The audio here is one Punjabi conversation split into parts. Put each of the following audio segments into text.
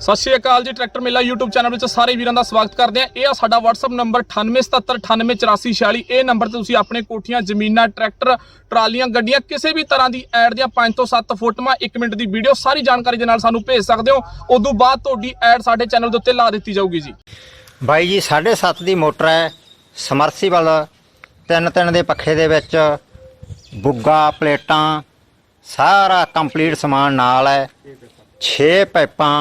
ਸਤਿ ਸ਼੍ਰੀ ਅਕਾਲ ਜੀ, ਟਰੈਕਟਰ ਮੇਲਾ YouTube ਚੈਨਲ ਵਿੱਚ ਸਾਰੇ ਵੀਰਾਂ ਦਾ ਸਵਾਗਤ ਕਰਦੇ ਆ ਇਹ ਆ ਸਾਡਾ WhatsApp ਨੰਬਰ 9877988446 ਇਹ ਨੰਬਰ ਤੇ ਤੁਸੀਂ ਆਪਣੇ ਕੋਠੀਆਂ, ਜ਼ਮੀਨਾਂ, ਟਰੈਕਟਰ, ਟਰਾਲੀਆਂ, ਗੱਡੀਆਂ ਕਿਸੇ ਵੀ ਤਰ੍ਹਾਂ ਦੀ ਐਡ ਦੀਆਂ 5 ਤੋਂ 7 ਫੋਟੋਆਂ 1 ਮਿੰਟ ਦੀ ਵੀਡੀਓ ਸਾਰੀ ਜਾਣਕਾਰੀ ਦੇ ਨਾਲ ਸਾਨੂੰ ਭੇਜ ਸਕਦੇ ਹੋ। ਉਦੋਂ ਬਾਅਦ ਤੁਹਾਡੀ ਐਡ ਸਾਡੇ ਚੈਨਲ ਦੇ ਉੱਤੇ ਲਾ ਦਿੱਤੀ ਜਾਊਗੀ ਜੀ। ਬਾਈ ਜੀ 7.5 ਦੀ ਮੋਟਰ ਹੈ, ਸਮਰਸੀਬਲ, ਤਿੰਨ ਤਿੰਨ ਦੇ ਪੱਖੇ ਦੇ ਵਿੱਚ, ਬੁੱਗਾ, ਪਲੇਟਾਂ, ਸਾਰਾ ਕੰਪਲੀਟ ਸਮਾਨ ਨਾਲ ਹੈ 6 ਪਾਈਪਾਂ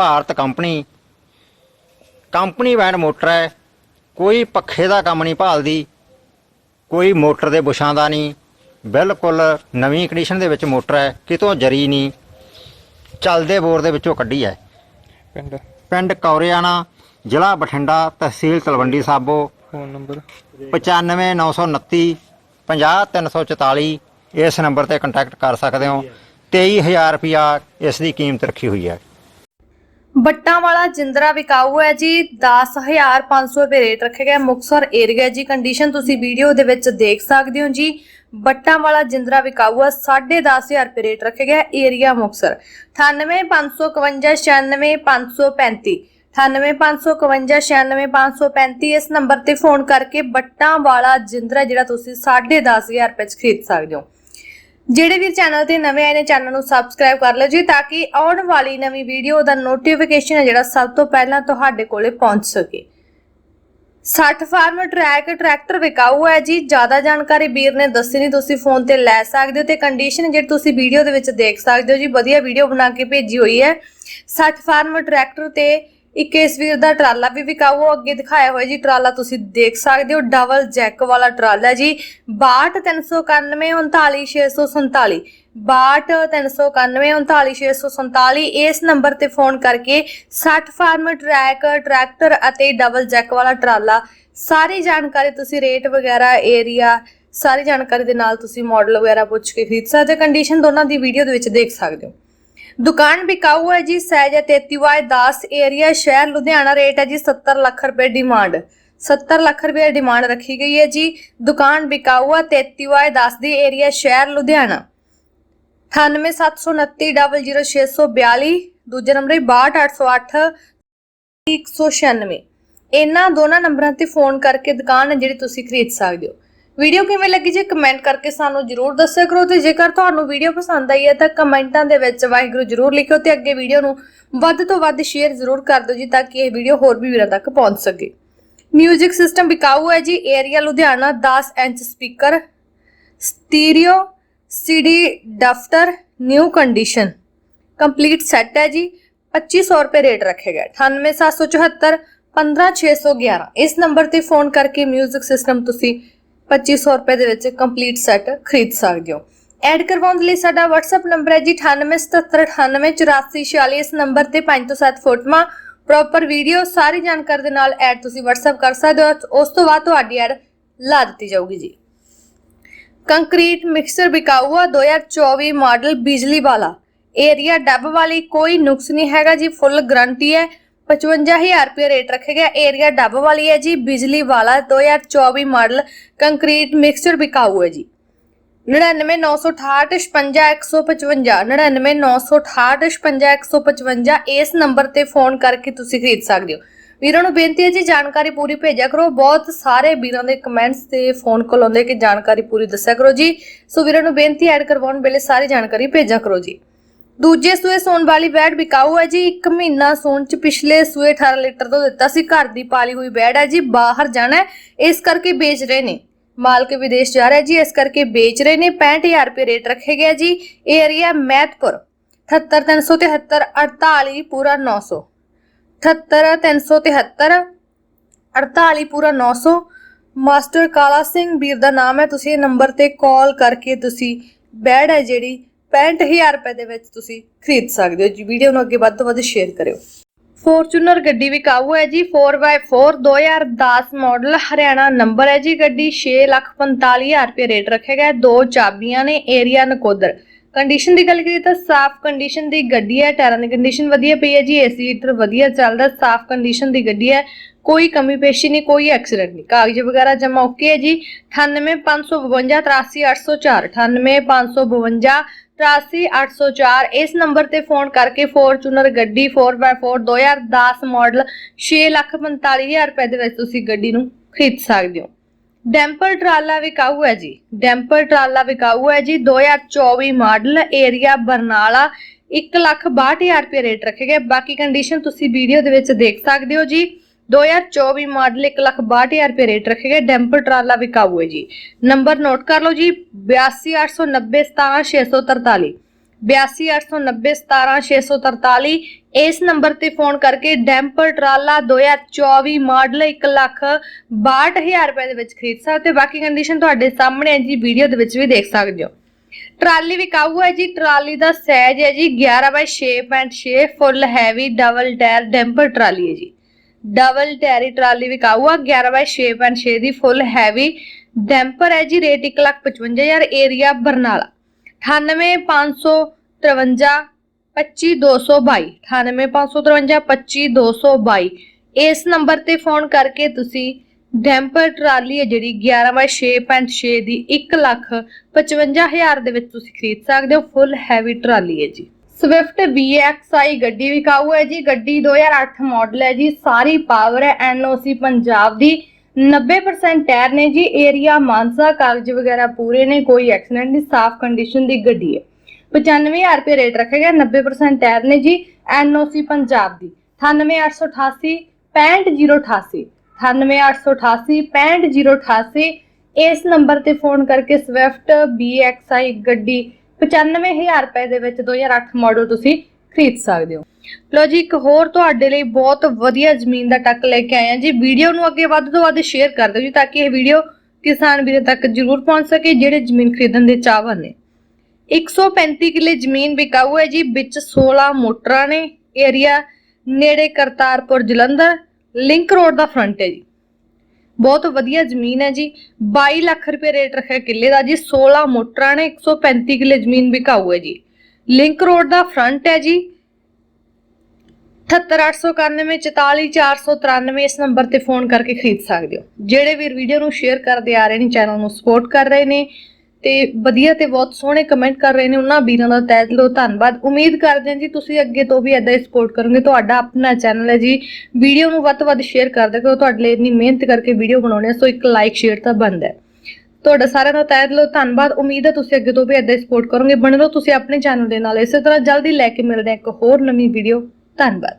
ਭਾਰਤ ਕੰਪਨੀ। ਕੰਪਨੀ ਵੈਂਡ ਮੋਟਰ ਹੈ ਕੋਈ ਪੱਖੇ ਦਾ ਕੰਮ ਨਹੀਂ ਭਾਲਦੀ ਕੋਈ ਮੋਟਰ ਦੇ ਬੁਸ਼ਾਂ ਦਾ ਨਹੀਂ। ਬਿਲਕੁਲ ਨਵੀਂ ਕੰਡੀਸ਼ਨ ਦੇ ਵਿੱਚ ਮੋਟਰ ਹੈ ਕਿਤੋਂ ਜਰੀ ਨਹੀਂ। ਚੱਲਦੇ ਬੋਰ ਦੇ ਵਿੱਚੋਂ ਕੱਢੀ ਹੈ। ਪਿੰਡ। ਪਿੰਡ ਕੌਰਿਆਣਾ ਜ਼ਿਲ੍ਹਾ ਬਠਿੰਡਾ ਤਹਿਸੀਲ ਤਲਵੰਡੀ ਸਾਬੋ। Phone number. 95929 50344 ਇਸ ਨੰਬਰ ਤੇ ਕੰਟੈਕਟ ਕਰ ਸਕਦੇ ਹੋ। 23000 ਰੁਪਿਆ ਇਸ ਦੀ ਕੀਮਤ ਰੱਖੀ ਹੋਈ ਹੈ। ਬੱਟਾਂ ਵਾਲਾ ਜਿੰਦਰਾ ਵਿਕਾਊ ਹੈ ਜੀ 10500 ਰੁਪਏ ਰੇਟ ਰੱਖਿਆ ਗਿਆ ਮੁਕਸਰ ਏਰੀਆ ਜੀ। ਕੰਡੀਸ਼ਨ ਤੁਸੀਂ ਵੀਡੀਓ ਦੇ ਵਿੱਚ ਦੇਖ ਸਕਦੇ ਹੋ ਜੀ। ਬੱਟਾਂ ਵਾਲਾ ਜਿੰਦਰਾ ਵਿਕਾਊ ਹੈ 10500 ਰੁਪਏ ਰੇਟ ਰੱਖਿਆ ਗਿਆ ਏਰੀਆ ਮੁਕਸਰ 9855 96535 9855 ਇਸ ਨੰਬਰ ਤੇ ਫੋਨ ਕਰਕੇ ਬੱਟਾਂ ਵਾਲਾ ਜਿੰਦਰਾ ਜਿਹੜਾ ਤੁਸੀਂ 10500 ਰੁਪਏ ਚ ਖਰੀਦ ਸਕਦੇ ਹੋ। ਜਿਹੜੇ ਵੀ ਚੈਨਲ ਤੇ ਨਵੇਂ ਆਏ ਨੇ ਚੈਨਲ ਨੂੰ ਸਬਸਕ੍ਰਾਈਬ ਕਰ ਲਓ ਜੀ, ਤਾਂ ਕਿ ਆਉਣ ਵਾਲੀ ਨਵੀਂ ਵੀਡੀਓ ਦਾ ਨੋਟੀਫਿਕੇਸ਼ਨ ਹੈ ਜਿਹੜਾ ਸਭ ਤੋਂ ਪਹਿਲਾਂ ਤੁਹਾਡੇ ਕੋਲੇ ਪਹੁੰਚ ਸਕੇ। 60 ਫਾਰਮ ਟਰੈਕ ਟਰੈਕਟਰ ਵਿਕਾਊ ਹੈ ਜੀ। ਜ਼ਿਆਦਾ ਜਾਣਕਾਰੀ ਵੀਰ ਨੇ ਦੱਸੀ ਨਹੀਂ, ਤੁਸੀਂ ਫੋਨ ਤੇ ਲੈ ਸਕਦੇ ਹੋ ਤੇ ਕੰਡੀਸ਼ਨ ਜਿਹੜੀ ਤੁਸੀਂ ਵੀਡੀਓ ਦੇ ਵਿੱਚ ਦੇਖ ਸਕਦੇ ਹੋ ਜੀ, ਵਧੀਆ ਵੀਡੀਓ ਬਣਾ ਕੇ ਭੇਜੀ ਹੋਈ ਹੈ। 60 ਫਾਰਮ ਟਰੈਕਟਰ ਤੇ ਇੱਕ ਇਸ ਵੀਰ ਦਾ ਟਰਾਲਾ ਵੀ ਵਿਕਾਓ ਅੱਗੇ ਦਿਖਾਇਆ ਹੋਇਆ ਜੀ, ਟਰਾਲਾ ਤੁਸੀਂ ਦੇਖ ਸਕਦੇ ਹੋ, ਡਬਲ ਜੈਕ ਵਾਲਾ ਟਰਾਲਾ ਹੈ ਜੀ 6239939647 6239939647 ਇਸ ਨੰਬਰ ਤੇ ਫੋਨ ਕਰਕੇ 60 ਫਾਰਮ ਟਰੈਕ, ਟਰੈਕਟਰ ਅਤੇ ਡਬਲ ਜੈਕ ਵਾਲਾ ਟਰਾਲਾ, ਸਾਰੀ ਜਾਣਕਾਰੀ ਤੁਸੀਂ ਰੇਟ ਵਗੈਰਾ, ਏਰੀਆ, ਸਾਰੀ ਜਾਣਕਾਰੀ ਦੇ ਨਾਲ ਤੁਸੀਂ ਮਾਡਲ ਵਗੈਰਾ ਪੁੱਛ ਕੇ ਖਰੀਦ ਸਕਦੇ ਹੋ ਕੰਡੀਸ਼ਨ ਦੋਨਾਂ ਦੀ ਵੀਡੀਓ ਦੇ ਵਿੱਚ ਦੇਖ ਸਕਦੇ ਹੋ। ਦੁਕਾਨ ਬਿਕਾਊ ਹੈ ਜੀ, ਸਹਿਜਾ 33 10 ਏਰੀਆ ਸ਼ਹਿਰ ਲੁਧਿਆਣਾ ਰੇਟ ਹੈ ਜੀ 70 ਲੱਖ ਰੁਪਏ ਡਿਮਾਂਡ। 70 ਲੱਖ ਰੁਪਏ ਡਿਮਾਂਡ ਰੱਖੀ ਗਈ ਹੈ ਜੀ, ਦੁਕਾਨ ਬਿਕਾਊ ਹੈ 33 10 ਦੀ ਏਰੀਆ ਸ਼ਹਿਰ ਲੁਧਿਆਣਾ। 9879900642 ਦੂਜਾ ਨੰਬਰ ਹੈ 62808 196 ਇਹਨਾਂ ਦੋਨਾਂ ਨੰਬਰਾਂ ਤੇ ਫੋਨ ਕਰਕੇ ਦੁਕਾਨ ਹੈ ਜਿਹੜੀ ਤੁਸੀਂ ਖਰੀਦ ਸਕਦੇ ਹੋ। ਵੀਡੀਓ ਕਿਵੇਂ ਲੱਗੀ ਜੀ ਕਮੈਂਟ ਕਰਕੇ ਸਾਨੂੰ ਜਰੂਰ ਦੱਸਿਆ ਕਰੋ ਤੇ ਜੇਕਰ ਤੁਹਾਨੂੰ ਵੀਡੀਓ ਪਸੰਦ ਆਈ ਹੈ ਤਾਂ ਕਮੈਂਟਾਂ ਦੇ ਵਿੱਚ ਵਾਹਿਗੁਰੂ ਜਰੂਰ ਲਿਖਿਓ ਤੇ ਅੱਗੇ ਵੀਡੀਓ ਨੂੰ ਵੱਧ ਤੋਂ ਵੱਧ ਸ਼ੇਅਰ ਜਰੂਰ ਕਰ ਦਿਓ ਜੀ ਤਾਂ ਕਿ ਇਹ ਵੀਡੀਓ ਹੋਰ ਵੀ ਵੀਰਾਂ ਤੱਕ ਪਹੁੰਚ ਸਕੇ। ਮਿਊਜ਼ਿਕ ਸਿਸਟਮ ਬਿਕਾਊ ਹੈ ਜੀ area Ludhiana 10 inch speaker stereo CD ਦਫਤਰ ਨਿਊ ਕੰਡੀਸ਼ਨ ਕੰਪਲੀਟ ਸੈੱਟ ਹੈ ਜੀ 2500 ਰੁਪਏ ਰੇਟ ਰੱਖੇਗਾ 98774 15611 ਇਸ ਨੰਬਰ ਤੇ ਫੋਨ ਕਰਕੇ ਮਿਊਜ਼ਿਕ ਸਿਸਟਮ ਤੁਸੀਂ 2500 ਰੁਪਏ ਦੇ ਵਿੱਚ ਕੰਪਲੀਟ ਸੈੱਟ ਖਰੀਦ ਸਕਦੇ ਹੋ। ਐਡ ਕਰਵਾਉਣ ਦੇ ਲਈ ਸਾਡਾ WhatsApp ਨੰਬਰ ਹੈ ਜੀ 9877988446 ਇਸ ਨੰਬਰ ਤੇ 5 ਤੋਂ 7 ਫੋਟੋਆਂ ਪ੍ਰੋਪਰ ਵੀਡੀਓ ਸਾਰੀ ਜਾਣਕਾਰੀ ਦੇ ਨਾਲ ਐਡ ਤੁਸੀਂ WhatsApp ਕਰ ਸਕਦੇ ਹੋ ਉਸ ਤੋਂ ਬਾਅਦ ਤੁਹਾਡੀ ਐਡ ਲਾ ਦਿੱਤੀ ਜਾਊਗੀ ਜੀ। ਕੰਕਰੀਟ ਮਿਕਸਰ ਬਿਕਾਊਆ 2024 ਮਾਡਲ ਬਿਜਲੀ ਵਾਲਾ। ਏਰੀਆ ਡੱਬ ਵਾਲੀ ਕੋਈ ਨੁਕਸ ਨਹੀਂ ਹੈਗਾ ਜੀ ਫੁੱਲ ਗਰੰਟੀ ਹੈ। 55000 ਰੁਪਏ ਰੇਟ ਰੱਖੇਗਾ ਏਰੀਆ ਡੱਬ ਵਾਲੀ ਹੈ ਜੀ, ਬਿਜਲੀ ਵਾਲਾ 2024 ਮਾਡਲ, ਕੰਕਰੀਟ ਮਿਕਸਚਰ ਬਿਕਾਊ ਹੈ ਜੀ। 9996855155 9996855155 ਇਸ ਨੰਬਰ ਤੇ ਫੋਨ ਕਰਕੇ ਤੁਸੀਂ ਖਰੀਦ ਸਕਦੇ ਹੋ। ਵੀਰਾਂ ਨੂੰ ਬੇਨਤੀ ਹੈ ਜੀ, ਜਾਣਕਾਰੀ ਪੂਰੀ ਭੇਜਿਆ ਕਰੋ। ਬਹੁਤ ਸਾਰੇ ਵੀਰਾਂ ਦੇ ਕਮੈਂਟਸ ਤੇ ਫੋਨ ਕਾਲ ਆਉਂਦੇ ਕਿ ਜਾਣਕਾਰੀ ਪੂਰੀ ਦੱਸਿਆ ਕਰੋ ਜੀ। ਸੋ ਵੀਰਾਂ ਨੂੰ ਬੇਨਤੀ ਐਡ ਕਰਵਾਉਣ ਵੇਲੇ ਸਾਰੀ ਜਾਣਕਾਰੀ ਭੇਜਿਆ ਕਰੋ ਜੀ। ਦੂਜੇ ਸੂਏ ਸੌਣ ਵਾਲੀ ਬੈਡ ਵਿਕਾਊ ਹੈ ਜੀ। 1 ਮਹੀਨਾ ਸੌਣ ਚ ਪਿਛਲੇ ਸੂਏ 18 ਲੀਟਰ ਤੋਂ ਦਿੱਤਾ ਸੀ। ਘਰ ਦੀ ਪਾਲੀ ਹੋਈ ਬੈਡ ਹੈ ਜੀ। ਬਾਹਰ ਜਾਣਾ ਇਸ ਕਰਕੇ ਵੇਚ ਰਹੇ ਨੇ। ਮਾਲਕ ਵਿਦੇਸ਼ ਜਾ ਰਿਹਾ ਜੀ। ਇਸ ਕਰਕੇ ਵੇਚ ਰਹੇ ਨੇ। 65000 ਰੁਪਏ ਰੇਟ ਰੱਖੇ ਗਿਆ ਜੀ। ਏਰੀਆ ਮਹਿਤਪੁਰ। 78373 48 ਪੂਰਾ 900 78373 48 ਪੂਰਾ 900 ਮਾਸਟਰ ਕਾਲਾ ਸਿੰਘ ਵੀਰ ਦਾ ਨਾਮ ਹੈ। ਤੁਸੀਂ ਇਹ ਨੰਬਰ ਤੇ ਕਾਲ ਕਰਕੇ ਤੁਸੀਂ ਬੈਡ ਹੈ ਜਿਹੜੀ 65000 ਰੁਪਏ ਦੇ ਵਿੱਚ ਤੁਸੀਂ ਖਰੀਦ ਸਕਦੇ ਹੋ ਜੀ। ਵੀਡੀਓ ਨੂੰ ਅੱਗੇ ਵੱਧ ਤੋਂ ਵੱਧ ਸ਼ੇਅਰ ਕਰਿਓ। ਫੋਰਚੂਨਰ ਗੱਡੀ ਵਿਕਾਊ ਹੈ ਜੀ? 4x4 2010 ਮਾਡਲ ਹਰਿਆਣਾ ਨੰਬਰ ਹੈ ਜੀ ਗੱਡੀ। 645000 ਰੁਪਏ ਰੇਟ ਰੱਖਿਆ ਗਿਆ ਦੋ ਚਾਬੀਆਂ ਨੇ ਏਰੀਆ ਨਕੋਦਰ। ਕੰਡੀਸ਼ਨ ਦੀ ਗੱਲ ਕਰੀਏ ਤਾਂ ਸਾਫ਼ ਕੰਡੀਸ਼ਨ ਦੀ ਗੱਡੀ ਹੈ। ਟਾਇਰਾਂ ਦੀ ਕੰਡੀਸ਼ਨ ਵਧੀਆ ਪਈ ਹੈ ਜੀ। ਏਸੀ ਹੀਟਰ ਵਧੀਆ ਚੱਲਦਾ, ਸਾਫ਼ ਕੰਡੀਸ਼ਨ ਦੀ ਗੱਡੀ ਹੈ। ਕੋਈ ਕਮੀ ਪੇਸ਼ੀ ਨਹੀਂ, ਕੋਈ ਐਕਸੀਡੈਂਟ ਨਹੀਂ। ਕਾਗਜ਼ ਵਗੈਰਾ ਜਮਾ ਓਕੇ ਹੈ ਜੀ। 98552 83804 98552 83804 ਇਸ ਨੰਬਰ ਤੇ ਫੋਨ ਕਰਕੇ ਫੋਰਚੂਨਰ ਗੱਡੀ 4x4 2010 ਮਾਡਲ 645000 ਰੁਪਏ ਦੇ ਵਿੱਚ ਤੁਸੀਂ ਗੱਡੀ ਨੂੰ ਖਰੀਦ ਸਕਦੇ ਹੋ। ਡੈਂਪਰ ਟਰਾਲਾ ਵਿਕਾਊ ਹੈ ਜੀ। ਡੈਂਪਰ ਟਰਾਲਾ ਵਿਕਾਊ ਹੈ ਜੀ। 2024 ਮਾਡਲ ਏਰੀਆ ਬਰਨਾਲਾ 162000 ਰੁਪਏ ਰੇਟ ਰੱਖੇ ਗਏ। ਬਾਕੀ ਕੰਡੀਸ਼ਨ ਤੁਸੀਂ ਵੀਡੀਓ ਦੇ ਵਿੱਚ ਦੇਖ ਸਕਦੇ ਹੋ ਜੀ। 2024 ਮਾਡਲ 162000 ਰੁਪਏ ਰੇਟ ਰੱਖੇ ਗਏ ਡੈਂਪਰ ਟਰਾਲਾ ਵਿਕਾਊ ਹੈ ਜੀ। ਨੰਬਰ ਨੋਟ ਕਰ ਲਓ ਜੀ 8289017643 8289017643 ਇਸ ਨੰਬਰ ਤੇ ਫੋਨ ਕਰਕੇ ਡੈਂਪਰ ਟਰਾਲਾ 2024 ਮਾਡਲ 162000 ਰੁਪਏ ਦੇ ਵਿੱਚ ਖਰੀਦ ਸਕਦੇ ਹੋ। ਬਾਕੀ ਕੰਡੀਸ਼ਨ ਤੁਹਾਡੇ ਸਾਹਮਣੇ ਹੈ ਜੀ, ਵੀਡੀਓ ਦੇ ਵਿੱਚ ਵੀ ਦੇਖ ਸਕਦੇ ਹੋ। ਟਰਾਲੀ ਵਿਕਾਊ ਹੈ ਜੀ, ਟਰਾਲੀ ਦਾ ਸਾਈਜ਼ ਹੈ ਜੀ 11 by 6.6 full heavy double tyre damper trolley ਹੈ ਜੀ। ਡਬਲ ਟਾਇਰੀ ਟਰਾਲੀ ਵਿਕਾਊ ਆ 11 by 6.6 the full heavy. Dumper ਹੈ ਜੀ, ਰੇਟ 155000 ਏਰੀਆ ਬਰਨਾਲਾ। 98553 25222 98553 25222 ਇਸ ਨੰਬਰ ਤੇ ਫੋਨ ਕਰਕੇ ਤੁਸੀਂ ਡੈਂਪਰ ਟਰਾਲੀ ਹੈ ਜਿਹੜੀ 11 ਬਾਈ 6.6 ਦੀ 155000 ਦੇ ਵਿੱਚ ਤੁਸੀਂ ਖਰੀਦ ਸਕਦੇ ਹੋ। ਫੁੱਲ ਹੈਵੀ ਟਰਾਲੀ ਹੈ ਜੀ। ਸਵਿਫਟ VXI ਗੱਡੀ ਵਿਕਾਊ ਹੈ ਜੀ। ਗੱਡੀ 2008 ਮਾਡਲ ਹੈ ਜੀ। ਸਾਰੀ ਪਾਵਰ ਹੈ। NOC ਪੰਜਾਬ ਦੀ। 90% ਟਾਇਰ ਨੇ ਜੀ। ਏਰੀਆ ਮਾਨਸਾ ਕਾਗਜ਼ ਵਗੈਰਾ ਪੂਰੇ ਨੇ। ਕੋਈ ਐਕਸੀਡੈਂਟ ਨਹੀਂ। ਸਾਫ਼ ਕੰਡੀਸ਼ਨ ਦੀ ਗੱਡੀ ਹੈ। 95000 ਰੁਪਏ ਰੇਟ ਰੱਖਿਆ ਗਿਆ। 90% ਟਾਇਰ ਨੇ ਜੀ। NOC ਪੰਜਾਬ ਦੀ। 98888 65088 98888 65088 ਇਸ ਨੰਬਰ ਤੇ ਫੋਨ ਕਰਕੇ ਸਵਿਫਟ BXI ਗੱਡੀ 95000 ਰੁਪਏ ਦੇ ਵਿੱਚ 2008 ਮਾਡਲ ਤੁਸੀਂ ਖਰੀਦ ਸਕਦੇ ਹੋ। ਲੋ ਜੀ, ਇੱਕ ਹੋਰ ਤੁਹਾਡੇ ਲਈ ਬਹੁਤ ਵਧੀਆ ਜ਼ਮੀਨ ਦਾ ਟੱਕ ਲੈ ਕੇ ਆਏ ਹਾਂ ਜੀ। ਵੀਡੀਓ ਨੂੰ ਅੱਗੇ ਵੱਧ ਤੋਂ ਵੱਧ ਸ਼ੇਅਰ ਕਰ ਦਿਓ ਜੀ, ਤਾਂ ਕਿ ਇਹ ਵੀਡੀਓ ਕਿਸਾਨ ਵੀਰਾਂ ਤੱਕ ਜ਼ਰੂਰ ਪਹੁੰਚ ਸਕੇ, ਜਿਹੜੇ ਜ਼ਮੀਨ ਖਰੀਦਣ ਦੇ ਚਾਹਵਾਨ ਨੇ। 135 ਕਿੱਲੇ ਜ਼ਮੀਨ ਵਿਕਾਊ ਹੈ ਜੀ, ਵਿੱਚ 16 ਮੋਟਰਾਂ ਨੇ, ਏਰੀਆ ਨੇੜੇ ਕਰਤਾਰਪੁਰ ਜਲੰਧਰ, ਲਿੰਕ ਰੋਡ ਦਾ ਫਰੰਟ ਹੈ ਜੀ। ਬਹੁਤ ਵਧੀਆ ਜ਼ਮੀਨ ਹੈ ਜੀ। 22 ਲੱਖ ਰੁਪਏ ਰੇਟ ਰੱਖਿਆ ਕਿੱਲੇ ਦਾ ਜੀ। 16 ਮੋਟਰਾਂ ਨੇ 135 ਕਿੱਲੇ ਜ਼ਮੀਨ ਵਿਕਾਊ ਹੈ ਜੀ। ਲਿੰਕ ਰੋਡ ਦਾ ਫਰੰਟ ਹੈ ਜੀ। 78891 ਇਸ ਨੰਬਰ ਤੇ ਫੋਨ ਕਰਕੇ ਖਰੀਦ ਸਕਦੇ ਹੋ। ਜਿਹੜੇ ਵੀਰ ਵੀਡੀਓ ਨੂੰ ਸ਼ੇਅਰ ਕਰਦੇ ਆ ਰਹੇ ਨੇ, ਚੈਨਲ ਨੂੰ ਸਪੋਰਟ ਕਰ ਰਹੇ ਨੇ ਤੇ ਵਧੀਆ ਤੇ ਬਹੁਤ ਸੋਹਣੇ ਕਮੈਂਟ ਕਰ ਰਹੇ ਨੇ ਉਹਨਾਂ ਵੀਰਾਂ ਦਾ ਤਹਿ ਦਿਲੋਂ ਧੰਨਵਾਦ। ਉਮੀਦ ਕਰਦੇ ਹਾਂ ਜੀ ਤੁਸੀਂ ਅੱਗੇ ਤੋਂ ਵੀ ਏਦਾਂ ਹੀ ਸਪੋਰਟ ਕਰੋਗੇ। ਤੁਹਾਡਾ ਆਪਣਾ ਚੈਨਲ ਹੈ ਜੀ। ਵੀਡੀਓ ਨੂੰ ਵੱਧ ਤੋਂ ਵੱਧ ਸ਼ੇਅਰ ਕਰਦੇ ਕਰੋ ਤੁਹਾਡੇ ਲਈ ਇੰਨੀ ਮਿਹਨਤ ਕਰਕੇ ਵੀਡੀਓ ਬਣਾਉਣੇ ਆ, ਸੋ ਇੱਕ ਲਾਈਕ ਸ਼ੇਅਰ ਤਾਂ ਬਣਦਾ ਹੈ। ਤੁਹਾਡਾ ਸਾਰਿਆਂ ਦਾ ਤਹਿ ਦਿਲੋਂ ਧੰਨਵਾਦ। ਉਮੀਦ ਹੈ ਤੁਸੀਂ ਅੱਗੇ ਤੋਂ ਵੀ ਏਦਾਂ ਹੀ ਸਪੋਰਟ ਕਰੋਗੇ। ਬਣੇ ਰਹੋ ਤੁਸੀਂ ਆਪਣੇ ਚੈਨਲ ਦੇ ਨਾਲ। ਇਸੇ ਤਰ੍ਹਾਂ ਜਲਦੀ ਲੈ ਕੇ ਮਿਲਦੇ ਹਾਂ ਇੱਕ ਹੋਰ ਨਵੀਂ ਵੀਡੀਓ। ਧੰਨਵਾਦ।